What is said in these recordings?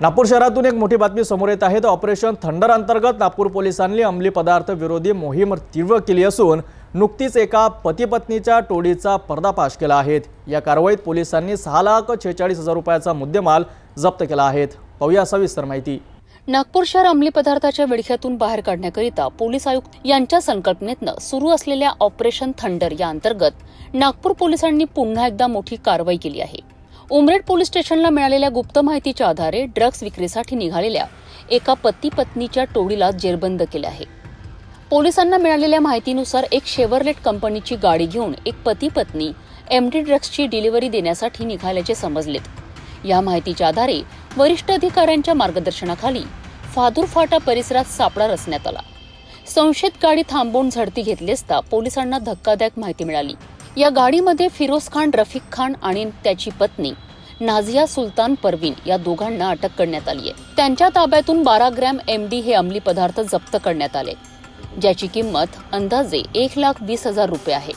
नागपूर शहरातून एक मोठी बातमी समोर येत आहे. तर ऑपरेशन थंडर अंतर्गत नागपूर पोलिसांनी अंमली पदार्थ विरोधी मोहीम तीव्र केली असून नुकतीच एका पतीपत्नीच्या टोळीचा पर्दाफाश केला आहे. या कारवाईत पोलिसांनी सहा लाख छेचाळीस हजार रुपयाचा मुद्देमाल जप्त केला आहे. पाहूया सविस्तर माहिती. नागपूर शहर अंमली पदार्थाच्या विळख्यातून बाहेर काढण्याकरिता पोलीस आयुक्त यांच्या संकल्पनेतनं सुरू असलेल्या ऑपरेशन थंडर या अंतर्गत नागपूर पोलिसांनी पुन्हा एकदा मोठी कारवाई केली आहे. उमरेड पोलीस स्टेशनला मिळालेल्या गुप्त माहितीच्या आधारे ड्रग्ज विक्रीसाठी निघालेल्या एका पती पत्नीच्या टोळीला जेरबंद केले आहे. पोलिसांना मिळालेल्या माहितीनुसार एक शेवरलेट कंपनीची गाडी घेऊन एक पती पत्नी एमडी ड्रग्जची डिलिव्हरी देण्यासाठी निघाल्याचे समजलेत. या माहितीच्या आधारे वरिष्ठ अधिकाऱ्यांच्या मार्गदर्शनाखाली फादूर फाटा परिसरात सापळा रचण्यात आला. संशयित गाडी थांबवून झडती घेतली असता पोलिसांना धक्कादायक माहिती मिळाली. या गाडीमध्ये फिरोज खान रफिक खान आणि त्याची पत्नी नाझिया सुलतान परवीन या दोघांना अटक करण्यात आली आहे. त्यांच्या ताब्यातून बारा ग्रॅम एम डी हे अंमली पदार्थ जप्त करण्यात आले. ज्याची किंमत अंदाजे एक लाख वीस हजार रुपये आहे.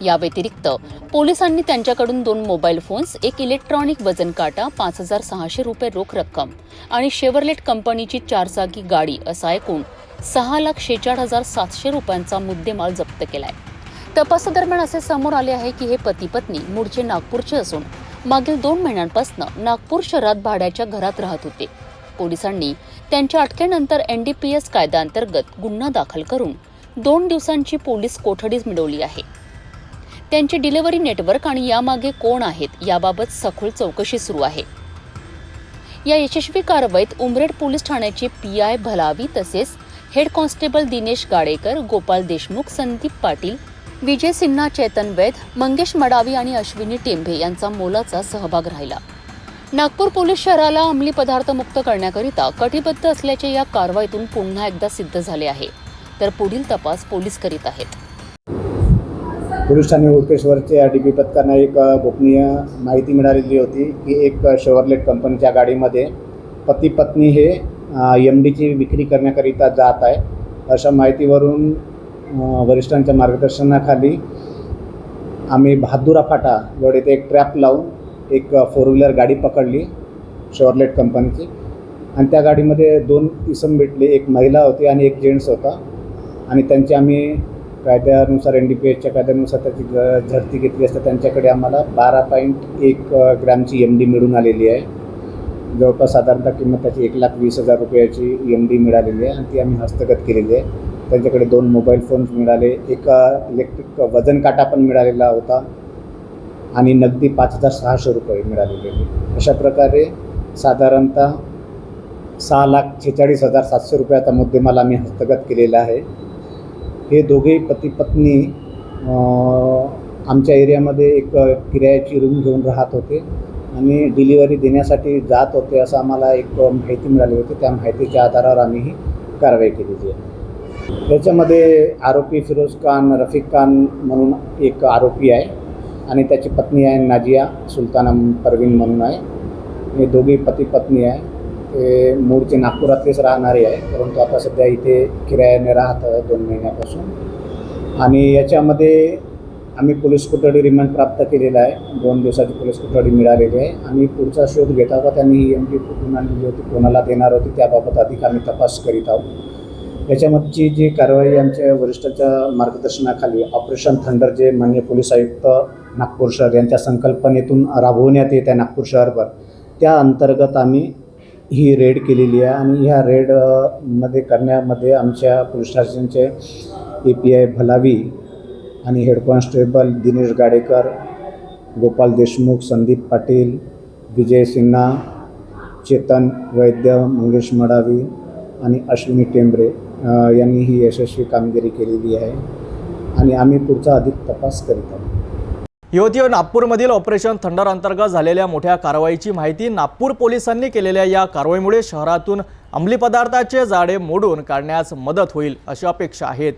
या व्यतिरिक्त पोलिसांनी त्यांच्याकडून दोन मोबाईल फोन्स एक इलेक्ट्रॉनिक वजन काटा पाच हजार सहाशे रुपये रोख रक्कम आणि शेवरलेट कंपनीची चारचाकी गाडी असा एकूण सहा लाख शेचाळ हजार सातशे रुपयांचा मुद्देमाल जप्त केलाय. तपासादरम्यान असे समोर आले आहे की हे पती पत्नी मूळचे नागपूरचे असून मागील दोन महिन्यांपासून नागपूर शहरात भाड्याच्या घरात राहत होते. पोलिसांनी त्यांच्या अटकेनंतर एनडीपीएस कायद्याअंतर्गत गुन्हा दाखल करून दोन दिवसांची पोलीस कोठडीच मिळवली आहे. त्यांचे डिलिव्हरी नेटवर्क आणि यामागे कोण आहेत याबाबत सखोल चौकशी सुरू आहे. या यशस्वी कारवाईत उमरेड पोलीस ठाण्याचे पी आय भलावी तसेच हेड कॉन्स्टेबल दिनेश गाडेकर गोपाल देशमुख संदीप पाटील विजय सिन्हा चेतन वैद मंगेश मडावी आणि अश्विनी टेंभे यांचा मोलाचा सहभाग राहिला. नागपूर पोलीस शहराला अंमली पदार्थ मुक्त करण्याकरिता कटिबद्ध असल्याचे या कारवाईतून पुन्हा एकदा सिद्ध झाले आहे. तर पुढील तपास पोलीस करीत आहेत. पोलीस ठाणे उरकेश्वरच्या डी पी पथकांना एक गोपनीय माहिती मिळालेली होती की एक शेवरलेट कंपनीच्या गाडीमध्ये पती पत्नी हे एम डीची विक्री करण्याकरिता जात आहे. अशा माहितीवरून वरिष्ठांच्या मार्गदर्शनाखाली आम्ही बहादुरा फाटा जवळ इथे एक ट्रॅप लावून एक फोर व्हीलर गाडी पकडली शॉर्लेट कंपनीची. आणि त्या गाडीमध्ये दोन इसम भेटले एक महिला होती आणि एक जेंट्स होता. आणि त्यांची आम्ही कायद्यानुसार एन डी पी एचच्या कायद्यानुसार त्याची ग झडती घेतली असता त्यांच्याकडे आम्हाला बारा पॉईंट एक ग्रॅमची एम डी मिळून आलेली आहे. जवळपास साधारणतः किंमत त्याची एक लाख वीस हजार रुपयाची एम डी मिळालेली आहे आणि ती आम्ही हस्तगत केलेली आहे. त्यांच्याकडे दोन मोबाईल फोन्स मिळाले. एक इलेक्ट्रिक वजन काटा पण मिळालेला होता. आणि नगदी पाच हजार सहाशे रुपये मिळालेले होते. अशा प्रकारे साधारणतः सहा लाख छेचाळीस हजार सातशे रुपयाचा मुद्देमाल आम्ही हस्तगत केलेला आहे. हे दोघेही पती पत्नी आमच्या एरियामध्ये एक किरायाची रूम घेऊन राहत होते आणि डिलिव्हरी देण्यासाठी जात होते असं आम्हाला एक माहिती मिळाली होती. त्या माहितीच्या आधारावर आम्ही ही कारवाई केलेली आहे. त्याच्यामध्ये आरोपी फिरोज खान रफिक खान म्हणून एक आरोपी आहे आणि त्याची पत्नी आहे नाजिया सुलतान परवीन म्हणून आहे. हे दोघी पती पत्नी आहे. ते मूळचे नागपुरातलेच राहणारे आहे परंतु आता सध्या इथे किरायाने राहत आहे दोन महिन्यापासून. आणि याच्यामध्ये आम्ही पोलीस कोठडी रिमांड प्राप्त केलेला आहे. दोन दिवसाची पोलीस कोठडी मिळालेली आहे. आणि पुढचा शोध घेता का त्यांनी ही एम टी कुठून आणली होती कोणाला देणार होती त्याबाबत अधिक आम्ही तपास करीत आहोत. याच्यामधची जी कारवाई आमच्या वरिष्ठाच्या मार्गदर्शनाखाली ऑपरेशन थंडर जे माननीय पोलीस आयुक्त नागपूर शहर यांच्या संकल्पनेतून राबवण्यात येत आहे नागपूर शहरभर त्या अंतर्गत आम्ही ही रेड केलेली आहे आणि ह्या रेडमध्ये करण्यामध्ये आमच्या पोलीस स्टेशनचे ए पी आय भलावी आणि हेड कॉन्स्टेबल दिनेश गाडेकर गोपाल देशमुख संदीप पाटील विजय सिन्हा चेतन वैद्य मंगेश मडावी आणि अश्विनी टेंबरे यांनी ही यशस्वी कामगिरी केलेली आहे आणि आम्ही पुढचा अधिक तपास करीत आहोत. ही नागपूरमधील ऑपरेशन थंडर अंतर्गत झालेल्या मोठ्या कारवाईची माहिती नागपूर पोलिसांनी केलेल्या या कारवाईमुळे शहरातून अंमली पदार्थाचे जाळे मोडून काढण्यास मदत होईल अशी अपेक्षा आहेत.